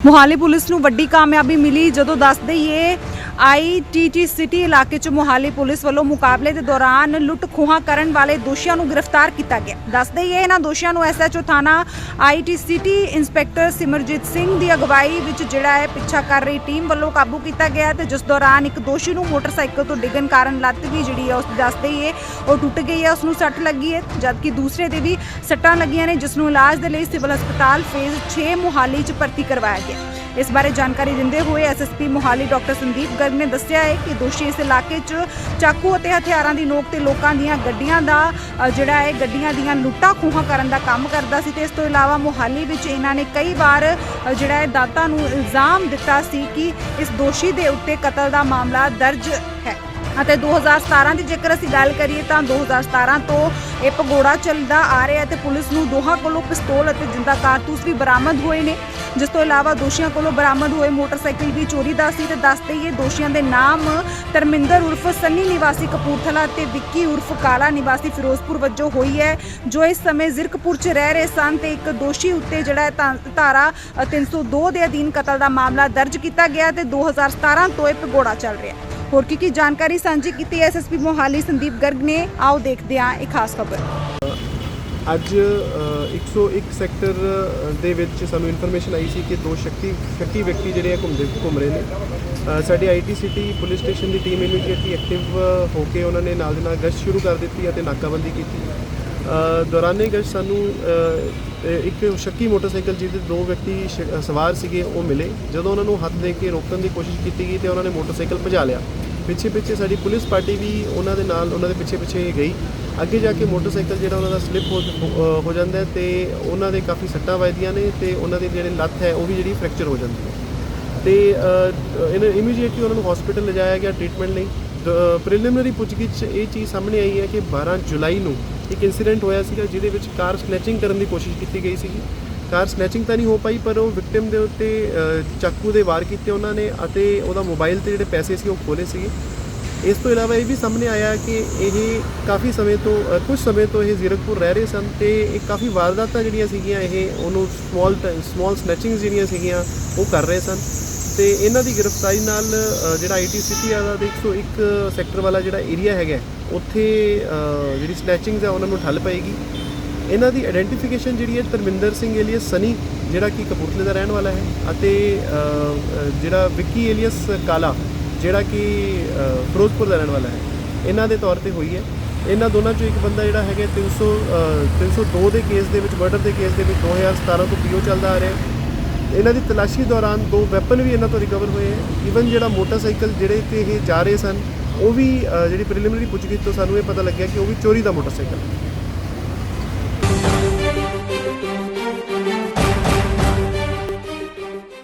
Mohali police ਨੂੰ ਵੱਡੀ ਕਾਮਯਾਬੀ ਮਿਲੀ ਜਦੋਂ ਦੱਸ ਦਈਏ ਆਈਟੀਟੀ ਸਿਟੀ ਇਲਾਕੇ 'ਚ ਮੁਹਾਲੀ ਪੁਲਿਸ ਵੱਲੋਂ ਮੁਕਾਬਲੇ ਦੇ ਦੌਰਾਨ ਲੁੱਟ ਖੋਹਾਂ ਕਰਨ ਵਾਲੇ ਦੋਸ਼ੀਆਂ ਨੂੰ ਗ੍ਰਿਫਤਾਰ ਕੀਤਾ ਗਿਆ। ਦੱਸ ਦਈਏ, ਇਹਨਾਂ ਦੋਸ਼ੀਆਂ ਨੂੰ ਐਸਐਚਓ ਥਾਣਾ IT city inspector Simarjit Singh ਦੀ ਅਗਵਾਈ ਵਿੱਚ ਜਿਹੜਾ ਹੈ ਪਿੱਛਾ ਕਰ ਰਹੀ ਟੀਮ ਵੱਲੋਂ ਕਾਬੂ ਕੀਤਾ ਗਿਆ ਤੇ ਜਿਸ ਦੌਰਾਨ ਇੱਕ ਦੋਸ਼ੀ ਨੂੰ ਮੋਟਰਸਾਈਕਲ ਤੋਂ ਡਿੱਗਣ ਕਾਰਨ ਲੱਤ ਵੀ ਜਿਹੜੀ ਹੈ ਉਸ ਦੱਸਦੇ ਹੀ ਦਈਏ, ਉਹ ਟੁੱਟ ਗਈ ਹੈ ਉਸ ਨੂੰ ਸੱਟ ਲੱਗੀ ਹੈ, ਜਦਕਿ ਦੂਸਰੇ ਦੇ ਵੀ ਸੱਟਾਂ ਲੱਗੀਆਂ ਨੇ ਜਿਸ ਨੂੰ ਇਲਾਜ ਦੇ ਲਈ ਸਿਵਲ ਹਸਪਤਾਲ ਫੇਜ਼ 6 ਮੁਹਾਲੀ 'ਚ ਭਰਤੀ ਕਰਵਾਇਆ ਗਿਆ। ਇਸ ਬਾਰੇ ਜਾਣਕਾਰੀ ਦਿੰਦੇ ਹੋਏ ਐਸਐਸਪੀ ਮੋਹਾਲੀ ਡਾਕਟਰ ਸੰਦੀਪ ਗਰਗ ਨੇ ਦੱਸਿਆ ਹੈ ਕਿ ਦੋਸ਼ੀ ਇਸ ਇਲਾਕੇ 'ਚ ਚਾਕੂ ਅਤੇ ਹਥਿਆਰਾਂ ਦੀ ਨੋਕ ਤੇ ਲੋਕਾਂ ਦੀਆਂ ਗੱਡੀਆਂ ਦਾ ਜਿਹੜਾ ਹੈ, ਗੱਡੀਆਂ ਦੀਆਂ ਲੁੱਟਾਂ ਖੋਹਾਂ ਕਰਨ ਦਾ ਕੰਮ ਕਰਦਾ ਸੀ ਤੇ ਇਸ ਤੋਂ ਇਲਾਵਾ ਮੋਹਾਲੀ ਵਿੱਚ ਇਹਨਾਂ ਨੇ ਕਈ ਵਾਰ ਜਿਹੜਾ ਹੈ, ਦਾਤਾ ਨੂੰ ਇਲਜ਼ਾਮ ਦਿੱਤਾ ਸੀ ਕਿ ਇਸ ਦੋਸ਼ੀ ਦੇ ਉੱਤੇ ਕਤਲ ਦਾ ਮਾਮਲਾ ਦਰਜ ਹੈ। ਅਤੇ 2017 ਦੀ ਜੇਕਰ ਅਸੀਂ ਗੱਲ ਕਰੀਏ ਤਾਂ 2017 ਤੋਂ ਇਹ ਭਗੌੜਾ ਚੱਲਦਾ ਆ ਰਿਹਾ ਹੈ ਤੇ ਪੁਲਿਸ ਨੂੰ ਦੋਹਾਂ ਕੋਲੋਂ ਪਿਸਤੌਲ ਅਤੇ ਜਿੰਦਾ ਕਾਰਤੂਸ ਵੀ ਬਰਾਮਦ ਹੋਏ ਨੇ। ਜਿਸ ਤੋਂ ਇਲਾਵਾ ਦੋਸ਼ੀਆਂ ਕੋਲੋਂ ਬਰਾਮਦ ਹੋਏ ਮੋਟਰਸਾਈਕਲ ਵੀ ਚੋਰੀ ਦਾ ਸੀ ਤੇ ਦੱਸ ਦਈਏ ਦੋਸ਼ੀਆਂ ਦੇ ਨਾਮ ਧਰਮਿੰਦਰ ਉਰਫ ਸੰਨੀ ਨਿਵਾਸੀ ਕਪੂਰਥਲਾ ਤੇ ਵਿੱਕੀ ਉਰਫ ਕਾਲਾ ਨਿਵਾਸੀ ਫਿਰੋਜ਼ਪੁਰ ਵਜੋਂ ਹੋਈ ਹੈ ਜੋ ਇਸ ਸਮੇਂ ਜ਼ਿਰਕਪੁਰ 'ਚ ਰਹਿ ਰਹੇ ਸਨ ਤੇ ਇੱਕ ਦੋਸ਼ੀ ਉੱਤੇ ਜਿਹੜਾ ਧਾ- ਧਾਰਾ ਅ, 302 ਦੇ ਅਧੀਨ ਕਤਲ ਦਾ ਮਾਮਲਾ ਦਰਜ ਕੀਤਾ ਗਿਆ ਤੇ 2017 ਤੋਂ ਇਹ ਭਗੌੜਾ ਚੱਲ ਰਿਹਾ। ਹੈ ਹੋਰ ਕੀ ਕੀ ਜਾਣਕਾਰੀ ਸਾਂਝੀ ਕੀਤੀ ਐਸਐਸਪੀ ਮੋਹਾਲੀ ਸੰਦੀਪ ਗਰਗ ਨੇ? ਆਓ ਦੇਖਦੇ ਹਾਂ ਇਹ ਖਾਸ ਖਬਰ। ਅੱਜ ਅ, 101 ਸੈਕਟਰ ਦੇ ਵਿੱਚ ਸਾਨੂੰ ਇਨਫੋਰਮੇਸ਼ਨ ਆਈ ਸੀ ਕਿ ਦੋ ਸ਼ੱਕੀ ਸ਼ੱਕੀ ਵਿਅਕਤੀ ਜਿਹੜੇ ਆ ਘੁੰਮਦੇ ਘੁੰਮ ਰਹੇ ਨੇ। ਅ, ਸਾਡੀ ਆਈਟੀ ਸਿਟੀ ਪੁਲਿਸ ਸਟੇਸ਼ਨ ਦੀ ਟੀਮ ਇਮੀਡੀਏਟਲੀ ਐਕਟਿਵ ਹੋ ਕੇ ਉਹਨਾਂ ਨੇ ਨਾਲ ਦੇ ਨਾਲ ਗਸ਼ਤ ਸ਼ੁਰੂ ਕਰ ਦਿੱਤੀ ਅਤੇ ਨਾਕਾਬੰਦੀ ਕੀਤੀ। ਦੌਰਾਨੇ ਗਸ਼ਤ ਸਾਨੂੰ ਇੱਕ ਸ਼ੱਕੀ ਮੋਟਰਸਾਈਕਲ ਜਿਹਦੇ ਦੋ ਵਿਅਕਤੀ ਸ਼- ਸਵਾਰ ਸੀਗੇ, ਉਹ ਮਿਲੇ। ਜਦੋਂ ਉਹਨਾਂ ਨੂੰ ਹੱਥ ਦੇ ਕੇ ਰੋਕਣ ਦੀ ਕੋਸ਼ਿਸ਼ ਕੀਤੀ ਗਈ ਤੇ ਉਹਨਾਂ ਨੇ ਮੋਟਰਸਾਈਕਲ ਭਜਾ ਲਿਆ। ਪਿੱਛੇ ਪਿੱਛੇ ਸਾਡੀ ਪੁਲਿਸ ਪਾਰਟੀ ਵੀ ਉਹਨਾਂ ਦੇ ਨਾਲ, ਉਹਨਾਂ ਦੇ ਪਿੱਛੇ ਪਿੱਛੇ ਗਈ। ਅੱਗੇ ਜਾ ਕੇ ਮੋਟਰਸਾਈਕਲ ਜਿਹੜਾ ਉਹਨਾਂ ਦਾ ਸਲਿੱਪ ਹੋ, ਹੋ- ਹੋ ਜਾਂਦਾ ਹੈ ਤੇ ਉਹਨਾਂ ਦੇ ਕਾਫੀ ਸੱਟਾਂ ਵੱਜਦੀਆਂ ਨੇ ਤੇ ਉਹਨਾਂ ਦੀ ਜਿਹੜੇ ਲੱਤ ਹੈ, ਉਹ ਵੀ ਜਿਹੜੀ ਫ੍ਰੈਕਚਰ ਹੋ ਜਾਂਦੀ ਹੈ। ਤੇ ਇਹਨਾਂ ਇਮੀਡੀਏਟਲੀ ਉਹਨਾਂ ਨੂੰ ਹਸਪੀਟਲ ਲਿਜਾਇਆ ਗਿਆ ਟ੍ਰੀਟਮੈਂਟ ਲਈ। ਪ੍ਰੀਲਿਮਿਨਰੀ ਪੁੱਛਗਿੱਛ ਇਹ ਚੀਜ਼ ਸਾਹਮਣੇ ਆਈ ਹੈ ਕਿ 12 ਜੁਲਾਈ ਨੂੰ ਇੱਕ ਇਨਸੀਡੈਂਟ ਹੋਇਆ ਸੀਗਾ ਜਿਹਦੇ ਵਿੱਚ ਕਾਰ ਸਨੈਚਿੰਗ ਕਰਨ ਦੀ ਕੋਸ਼ਿਸ਼ ਕੀਤੀ ਗਈ ਸੀਗੀ। ਕਾਰ ਸਨੈਚਿੰਗ ਤਾਂ ਨਹੀਂ ਹੋ ਪਾਈ ਪਰ ਉਹ ਵਿਕਟਿਮ ਦੇ ਉੱਤੇ ਚਾਕੂ ਦੇ ਵਾਰ ਕੀਤੇ ਉਹਨਾਂ ਨੇ ਅਤੇ ਉਹਦਾ ਮੋਬਾਈਲ ਤੇ ਜਿਹੜੇ ਪੈਸੇ ਸੀ ਉਹ ਖੋਲੇ ਸੀਗੇ। ਇਸ ਤੋਂ ਇਲਾਵਾ ਇਹ ਵੀ ਸਾਹਮਣੇ ਆਇਆ ਕਿ ਇਹ ਕਾਫੀ ਸਮੇਂ ਤੋਂ ਅ, ਕੁਝ ਸਮੇਂ ਤੋਂ ਇਹ ਜ਼ੀਰਕਪੁਰ ਰਹਿ ਰਹੇ ਸਨ ਤੇ ਇਹ ਕਾਫੀ ਵਾਰਦਾਤਾਂ ਜਿਹੜੀਆਂ ਸੀਗੀਆਂ ਇਹ ਉਹਨੂੰ ਸਮਾਲ ਸਮਾਲ ਸਨੈਚਿੰਗਸ ਜਿਹੜੀਆਂ ਸੀਗੀਆਂ ਉਹ ਕਰ ਰਹੇ ਸਨ। ਤੇ ਇਹਨਾਂ ਦੀ ਗ੍ਰਿਫਤਾਰੀ ਨਾਲ ਅ, ਜਿਹੜਾ ਆਈਟੀ ਸਿਟੀ ਵਾਲਾ ਦੇ 101 ਸੈਕਟਰ ਵਾਲਾ ਜਿਹੜਾ ਏਰੀਆ ਹੈਗਾ ਉੱਥੇ ਜਿਹੜੀ ਸਨੈਚਿੰਗਸ ਆ ਉਹਨਾਂ ਨੂੰ ਠੱਲ ਪਏਗੀ। ਇਹਨਾਂ ਦੀ ਆਇਡੈਂਟੀਫਿਕੇਸ਼ਨ ਜਿਹੜੀ ਹੈ ਧਰਮਿੰਦਰ ਸਿੰਘ ਏਲੀਅਸ ਸਨੀ ਜਿਹੜਾ ਕਿ ਕਪੂਰਥਲੇ ਦਾ ਰਹਿਣ ਵਾਲਾ ਹੈ ਅਤੇ ਜਿਹੜਾ ਵਿੱਕੀ ਏਲੀਅਸ ਕਾਲਾ ਜਿਹੜਾ ਕਿ ਫਿਰੋਜ਼ਪੁਰ ਦਾ ਰਹਿਣ ਵਾਲਾ ਹੈ। ਇਹਨਾਂ ਦੇ ਤੌਰ ਤੇ ਹੋਈ ਹੈ। ਇਹਨਾਂ ਦੋਨਾਂ ਚੋਂ ਇੱਕ ਬੰਦਾ ਜਿਹੜਾ ਹੈਗਾ 300 ਅ, 302 ਦੇ ਕੇਸ ਦੇ ਵਿੱਚ ਮਰਡਰ ਦੇ ਕੇਸ ਦੇ ਵਿੱਚ 2017 ਤੋਂ ਪੀਓ ਚੱਲਦਾ ਆ ਰਿਹਾ ਇਹਨਾਂ ਦੀ ਤਲਾਸ਼ੀ ਦੌਰਾਨ ਦੋ ਵੈਪਨ ਵੀ ਇਹਨਾਂ ਤੋਂ ਰਿਕਵਰ ਹੋਏ ਹੈ ਈਵਨ ਜਿਹੜਾ ਮੋਟਰਸਾਈਕਲ ਜਿਹੜੇ ਤੇ ਇਹ ਜਾ ਰਹੇ ਸਨ, ਉਹ ਵੀ ਜਿਹੜੀ ਪ੍ਰੀਲਿਮਿਨਰੀ ਪੁੱਛਗਿੱਛ ਤੋਂ ਸਾਨੂੰ ਇਹ ਪਤਾ ਲੱਗਿਆ ਕਿ ਉਹ ਵੀ ਚੋਰੀ ਦਾ ਮੋਟਰਸਾਈਕਲ ਹੈ।